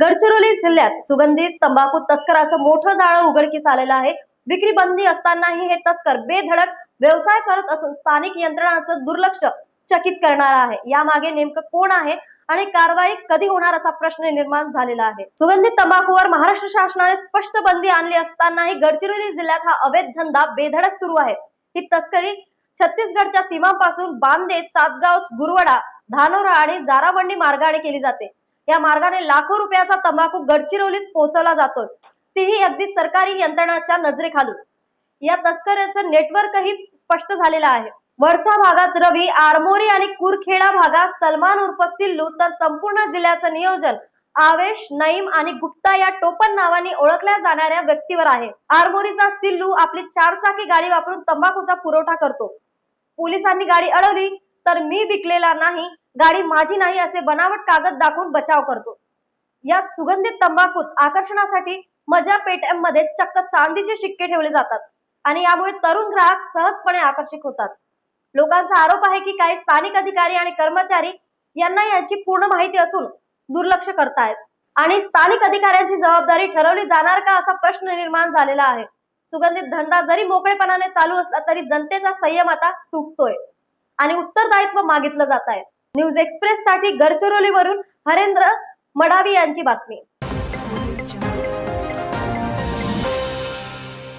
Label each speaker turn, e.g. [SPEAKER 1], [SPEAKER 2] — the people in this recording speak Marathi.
[SPEAKER 1] गडचिरोली जिल्ह्यात सुगंधित तंबाखू तस्कराचं मोठं जाळं उघडकीस आलेलं आहे. विक्री बंदी असतानाही हे तस्कर बेधडक व्यवसाय करत असून स्थानिक यंत्रणांचं दुर्लक्ष चकित करणार आहे. यामागे नेमकं कोण आहे आणि कारवाई कधी होणार असा प्रश्न निर्माण झालेला आहे. सुगंधित तंबाखूवर महाराष्ट्र शासनाने स्पष्ट बंदी आणली असतानाही गडचिरोली जिल्ह्यात हा अवैध धंदा बेधडक सुरू आहे. ही तस्करी छत्तीसगडच्या सीमापासून बांदे सातगाव गुरवडा धानोरा आणि जाराबंडी मार्गाने केली जाते. या मार्गाने लाखो रुपयाचा तंबाखू गडचिरोलीत पोहोचवला जातोय. तीही अगदी सरकारी यंत्रणाच्या नजरेखालून. या तस्कराचं नेटवर्कही स्पष्ट झालेलं आहे. वडसा भागात रवी आरमोरी आणि कुरखेडा भागात सलमान उर्फ सिल्लू तर संपूर्ण जिल्ह्याचं नियोजन आवेश नईम आणि गुप्ता या टोपण नावाने ओळखल्या जाणाऱ्या व्यक्तीवर आहे. आरमोरीचा सिल्लू आपली चारचाकी गाडी वापरून तंबाखूचा पुरवठा करतो. पोलिसांनी गाडी अडवली तर मी विकलेला नाही गाडी माझी नाही असे बनावट कागद दाखवून बचाव करतो. यात सुगंधित तंबाखूत आकर्षणासाठी मजा पेटीएममध्ये चक्क चांदीचे शिक्के ठेवले जातात आणि यामुळे तरुण ग्राहक सहजपणे आकर्षित होतात. लोकांचा आरोप आहे की काही स्थानिक अधिकारी आणि कर्मचारी यांना याची पूर्ण माहिती असून दुर्लक्ष करतायत. आणि स्थानिक अधिकाऱ्यांची जबाबदारी ठरवली जाणार का असा प्रश्न निर्माण झालेला आहे. सुगंधित धंदा जरी मोकळेपणाने चालू असला तरी जनतेचा संयम आता सुटतोय. आणि उत्तरदायित्व मागितलं जात आहे. न्यूज एक्सप्रेस साठी गडचिरोलीवरून हरेंद्र मडावी यांची बातमी.